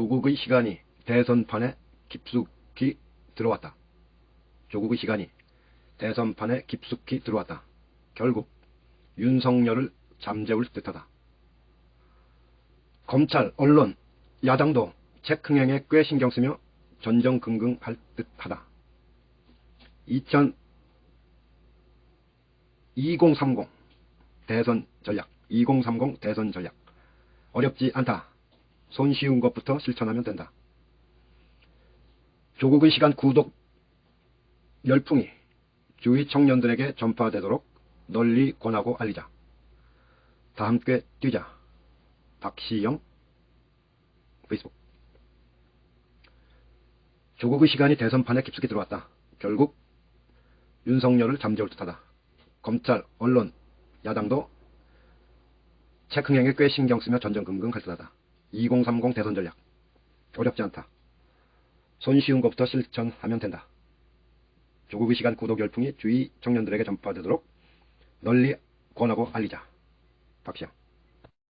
조국의 시간이 대선판에 깊숙이 들어왔다. 조국의 시간이 대선판에 깊숙이 들어왔다. 결국 윤석열을 잠재울 듯하다. 검찰, 언론, 야당도 책흥행에 꽤 신경 쓰며 전전긍긍할 듯하다. 2000 2030 대선 전략 2030 대선 전략 어렵지 않다. 손쉬운 것부터 실천하면 된다. 조국의 시간 구독 열풍이 주위 청년들에게 전파되도록 널리 권하고 알리자. 다 함께 뛰자. 박시영 페이스북 조국의 시간이 대선판에 깊숙이 들어왔다. 결국 윤석열을 잠재울 듯하다. 검찰, 언론, 야당도 체크행에 꽤 신경 쓰며 전전긍긍 할 듯하다. 2030 대선 전략 어렵지 않다. 손쉬운 것부터 실천하면 된다. 조국의 시간 구독 열풍이 주위 청년들에게 전파되도록 널리 권하고 알리자. 박시영